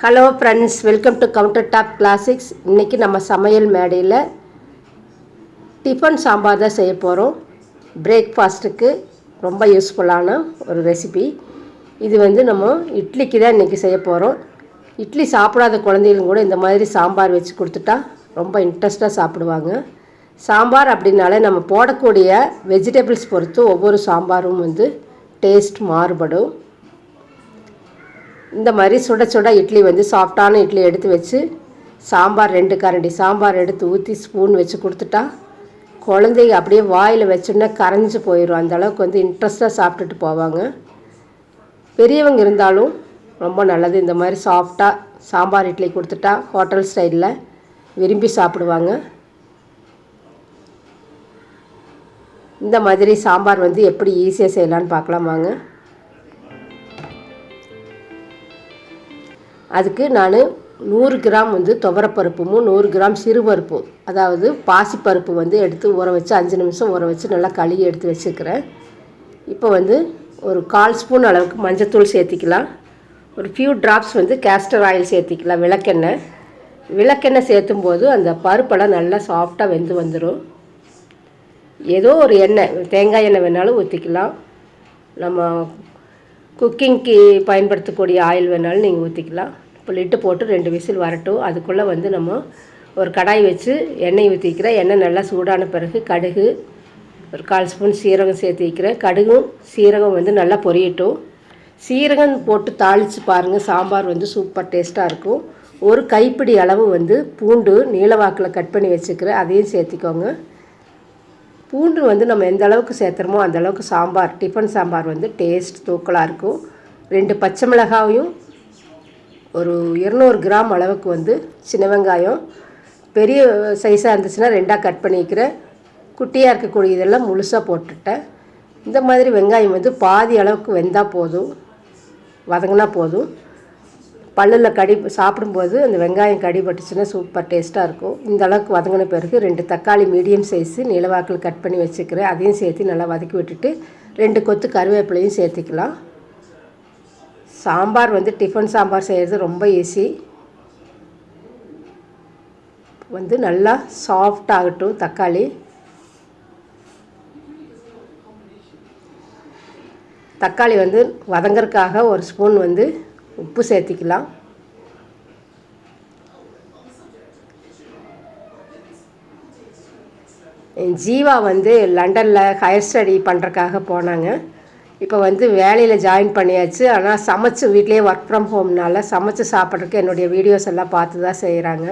Hello friends welcome to counter top classics இன்றைக்கி நம்ம சமையல் மேடையில் டிஃபன் சாம்பார் தான் செய்ய போகிறோம் பிரேக்ஃபாஸ்ட்டுக்கு ரொம்ப யூஸ்ஃபுல்லான ஒரு ரெசிபி இது வந்து நம்ம இட்லிக்கு தான் இன்றைக்கி செய்ய போகிறோம் இட்லி சாப்பிடாத குழந்தைகளும் கூட இந்த மாதிரி சாம்பார் வச்சு கொடுத்துட்டா ரொம்ப இன்ட்ரெஸ்ட்டாக சாப்பிடுவாங்க. சாம்பார் அப்படின்னாலே நம்ம போடக்கூடிய வெஜிடபிள்ஸ் பொறுத்து ஒவ்வொரு சாம்பாரும் வந்து டேஸ்ட் மாறுபடும். இந்த மாதிரி சுட சுட இட்லி வந்து சாஃப்டான இட்லி எடுத்து வச்சு சாம்பார் ரெண்டு கரண்டி சாம்பார் எடுத்து ஊற்றி ஸ்பூன் வச்சு கொடுத்துட்டா குழந்தைங்க அப்படியே வாயில் வச்சோன்னா கரைஞ்சி போயிடும் அந்த அளவுக்கு வந்து இன்ட்ரெஸ்ட்டாக சாப்பிட்டுட்டு போவாங்க. பெரியவங்க இருந்தாலும் ரொம்ப நல்லது. இந்த மாதிரி சாஃப்டாக சாம்பார் இட்லி கொடுத்துட்டா ஹோட்டல் ஸ்டைலில் விரும்பி சாப்பிடுவாங்க. இந்த மாதிரி சாம்பார் வந்து எப்படி ஈஸியாக செய்யலான்னு பார்க்கலாம் வாங்க. அதுக்கு நான் நூறு கிராம் வந்து துவரப்பருப்பும் நூறு கிராம் சிறுபருப்பு அதாவது பாசிப்பருப்பு வந்து எடுத்து ஊற வச்சு அஞ்சு நிமிஷம் ஊற வச்சு நல்லா கழுவி எடுத்து வச்சுக்கிறேன். இப்போ வந்து ஒரு கால் ஸ்பூன் அளவுக்கு மஞ்சத்தூள் சேர்த்திக்கலாம். ஒரு ஃபியூ ட்ராப்ஸ் வந்து கேஸ்டர் ஆயில் சேர்த்திக்கலாம் விளக்கெண்ணெய். விளக்கெண்ணெய் சேர்த்தும் போது அந்த பருப்பெல்லாம் நல்லா சாஃப்டாக வெந்து வந்துடும் ஏதோ ஒரு எண்ணெய் தேங்காய் எண்ணெய் வேணாலும் ஊற்றிக்கலாம் நம்ம குக்கிங்க்கு பயன்படுத்தக்கூடிய ஆயில் வேணாலும் நீங்கள் ஊற்றிக்கலாம் இப்போ லிட்டு போட்டு ரெண்டு விசில் வரட்டும். அதுக்குள்ளே வந்து நம்ம ஒரு கடாய் வச்சு எண்ணெய் ஊற்றிக்கிறேன் எண்ணெய் நல்லா சூடான பிறகு கடுகு ஒரு கால் ஸ்பூன் சீரகம் சேர்த்து வைக்கிறேன் கடுகும் சீரகம் வந்து நல்லா பொரியட்டும். சீரகம் போட்டு தாளித்து பாருங்கள் சாம்பார் வந்து சூப்பர் டேஸ்ட்டாக இருக்கும். ஒரு கைப்பிடி அளவு வந்து பூண்டு நீளவாக்கில் கட் பண்ணி வச்சுக்கிறேன் அதையும் சேர்த்திக்கோங்க. பூண்டு வந்து நம்ம எந்த அளவுக்கு சேர்த்துறோமோ அந்த அளவுக்கு சாம்பார் டிஃபன் சாம்பார் வந்து டேஸ்ட் தூக்கலாக இருக்கும். ரெண்டு பச்சை மிளகாயும் ஒரு இருநூறு கிராம் அளவுக்கு வந்து சின்ன வெங்காயம் பெரிய சைஸாக இருந்துச்சுன்னா ரெண்டாக கட் பண்ணிக்கிறேன் குட்டியாக இருக்கக்கூடிய இதெல்லாம் முழுசாக போட்டுட்டேன். இந்த மாதிரி வெங்காயம் வந்து பாதி அளவுக்கு வெந்தால் போதும் வதங்கினா போதும். பல்லில் கடி சாப்பிடும்போது அந்த வெங்காயம் கடிபட்டுச்சுன்னா சூப்பர் டேஸ்ட்டாக இருக்கும். இந்த அளவுக்கு வதங்கின பிறகு ரெண்டு தக்காளி மீடியம் சைஸு நிலவாக்கள் கட் பண்ணி வச்சுக்கிறேன். அதையும் சேர்த்து நல்லா வதக்கி விட்டுட்டு ரெண்டு கொத்து கருவேப்பிலையும் சேர்த்துக்கலாம். சாம்பார் வந்து டிஃபன் சாம்பார் செய்கிறது ரொம்ப ஈஸி வந்து நல்லா சாஃப்ட் ஆகட்டும் தக்காளி. தக்காளி வந்து வதங்கறதுக்காக ஒரு ஸ்பூன் வந்து உப்பு சேர்த்திக்கலாம். ஜீவா வந்து லண்டனில் ஹையர் ஸ்டடி பண்ணுறக்காக போனாங்க. இப்போ வந்து வேலையில் ஜாயின் பண்ணியாச்சு. ஆனால் சமைச்சு வீட்லேயே ஒர்க் ஃப்ரம் ஹோம்னால சமைச்சு சாப்பிட்றதுக்கு என்னுடைய வீடியோஸ் எல்லாம் பார்த்து தான் செய்கிறாங்க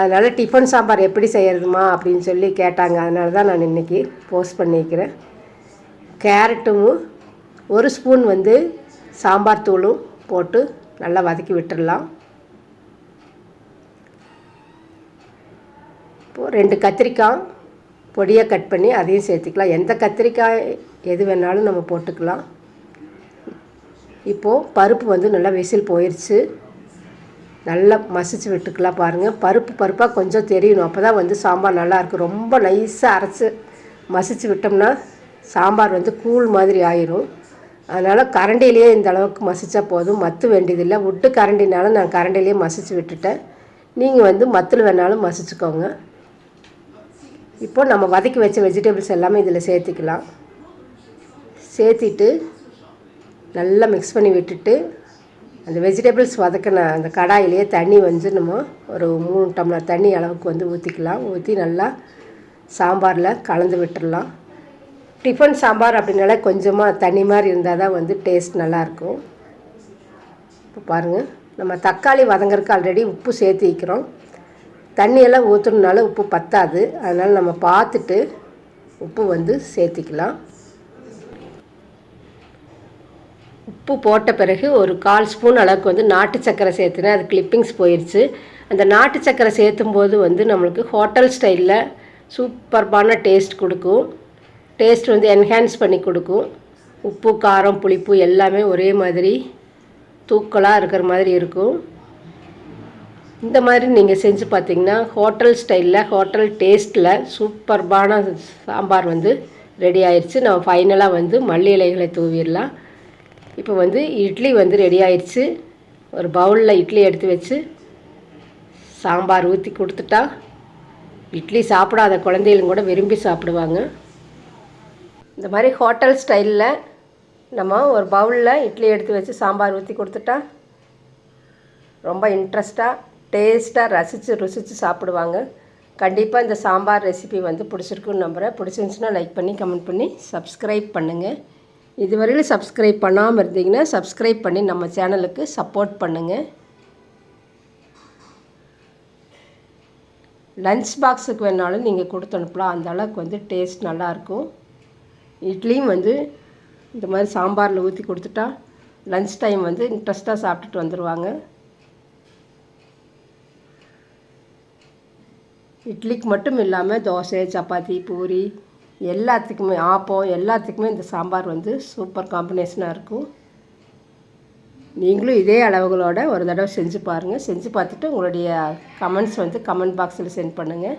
அதனால் டிஃபன் சாம்பார் எப்படி செய்கிறதுமா அப்படின்னு சொல்லி கேட்டாங்க. அதனால தான் நான் இன்றைக்கி போஸ்ட் பண்ணிக்கிறேன். கேரட்டும் ஒரு ஸ்பூன் வந்து சாம்பார் தூளும் போட்டு நல்லா வதக்கி விட்டுடலாம். இப்போது ரெண்டு கத்திரிக்காய் பொடியாக கட் பண்ணி அதையும் சேர்த்துக்கலாம். எந்த கத்திரிக்காய் எது வேணாலும் நம்ம போட்டுக்கலாம். இப்போது பருப்பு வந்து நல்லா விசில் போயிடுச்சு நல்லா மசிச்சு விட்டுக்கலாம் பாருங்கள் பருப்பு பருப்பாக கொஞ்சம் தெரியணும் அப்போ தான் வந்து சாம்பார் நல்லாயிருக்கும் ரொம்ப நைஸாக அரைச்சி மசிச்சு விட்டோம்னா சாம்பார் வந்து கூழ் மாதிரி ஆயிரும். அதனால் கரண்டிலேயே இந்த அளவுக்கு மசித்தா போதும். மத்து வேண்டியதில்லை. விட்டு கரண்டினாலும் நான் கரண்டிலேயே மசிச்சு விட்டுட்டேன். நீங்கள் வந்து மத்தில் வேணாலும் மசிச்சுக்கோங்க. இப்போ நம்ம வதக்கி வச்ச வெஜிடபிள்ஸ் எல்லாமே இதில் சேர்த்திக்கலாம். சேர்த்திட்டு நல்லா மிக்ஸ் பண்ணி விட்டுட்டு அந்த வெஜிடபிள்ஸ் வதக்கின அந்த கடாயிலேயே தண்ணி வந்து நம்ம ஒரு மூணு டம்ளர் தண்ணி அளவுக்கு வந்து ஊற்றிக்கலாம் ஊற்றி நல்லா சாம்பாரில் கலந்து விட்டுடலாம். டிஃபன் சாம்பார் அப்படின்னால கொஞ்சமாக தண்ணி மாதிரி இருந்தால் தான் வந்து டேஸ்ட் நல்லாயிருக்கும். இப்போ பாருங்கள் நம்ம தக்காளி வதங்கறதுக்கு ஆல்ரெடி உப்பு சேர்த்து வைக்கிறோம். தண்ணியெல்லாம் ஊற்றுறதுனால உப்பு பத்தாது. அதனால் நம்ம பார்த்துட்டு உப்பு வந்து சேர்த்திக்கலாம். உப்பு போட்ட பிறகு ஒரு கால் ஸ்பூன் அளவுக்கு வந்து நாட்டு சக்கரை சேர்த்துனா அது கிளிப்பிங்ஸ் போயிடுச்சு அந்த நாட்டு சக்கரை சேர்த்தும் போது வந்து நம்மளுக்கு ஹோட்டல் ஸ்டைலில் சூப்பர்பான டேஸ்ட் கொடுக்கும். டேஸ்ட் வந்து என்ஹான்ஸ் பண்ணி கொடுக்கும். உப்பு காரம் புளிப்பு எல்லாமே ஒரே மாதிரி தூக்கலாக இருக்கிற மாதிரி இருக்கும். இந்த மாதிரி நீங்கள் செஞ்சு பார்த்தீங்கன்னா ஹோட்டல் ஸ்டைலில் ஹோட்டல் டேஸ்ட்டில் சூப்பர்பான சாம்பார் வந்து ரெடி ஆயிடுச்சு நம்ம ஃபைனலாக வந்து மல்லி இலைகளை தூவிடலாம். இப்போ வந்து இட்லி வந்து ரெடி ஆயிடுச்சு ஒரு பவுலில் இட்லி எடுத்து வச்சு சாம்பார் ஊற்றி கொடுத்துட்டா இட்லி சாப்பிடாத குழந்தைகளும் கூட விரும்பி சாப்பிடுவாங்க. இந்த மாதிரி ஹோட்டல் ஸ்டைலில் நம்ம ஒரு பவுலில் இட்லி எடுத்து வச்சு சாம்பார் ஊற்றி கொடுத்துட்டா ரொம்ப இன்ட்ரெஸ்ட்டாக டேஸ்ட்டாக ரசித்து ருசித்து சாப்பிடுவாங்க. கண்டிப்பாக இந்த சாம்பார் ரெசிபி வந்து பிடிச்சிருக்குன்னு நம்புகிறேன் பிடிச்சிருந்துச்சுன்னா லைக் பண்ணி கமெண்ட் பண்ணி சப்ஸ்கிரைப் பண்ணுங்கள் இதுவரையிலும் சப்ஸ்கிரைப் பண்ணாமல் இருந்தீங்கன்னா சப்ஸ்கிரைப் பண்ணி நம்ம சேனலுக்கு சப்போர்ட் பண்ணுங்கள் லன்ச் பாக்ஸுக்கு வேணாலும் நீங்கள் கொடுத்து அனுப்பலாம். அந்த அளவுக்கு வந்து டேஸ்ட் நல்லாயிருக்கும் இட்லியும் வந்து இந்த மாதிரி சாம்பாரில் ஊற்றி கொடுத்துட்டா லன்ச் டைம் வந்து இன்ட்ரெஸ்ட்டாக சாப்பிட்டுட்டு வந்துடுவாங்க இட்லிக்கு மட்டும் இல்லாமல் தோசை சப்பாத்தி பூரி எல்லாத்துக்குமே ஆப்பம் எல்லாத்துக்குமே இந்த சாம்பார் வந்து சூப்பர் காம்பினேஷனாக இருக்கும். நீங்களும் இதே அளவுகளோட ஒரு தடவை செஞ்சு பாருங்கள் செஞ்சு பார்த்துட்டு உங்களுடைய கமெண்ட்ஸ் வந்து கமெண்ட் பாக்ஸில் சென்ட் பண்ணுங்கள்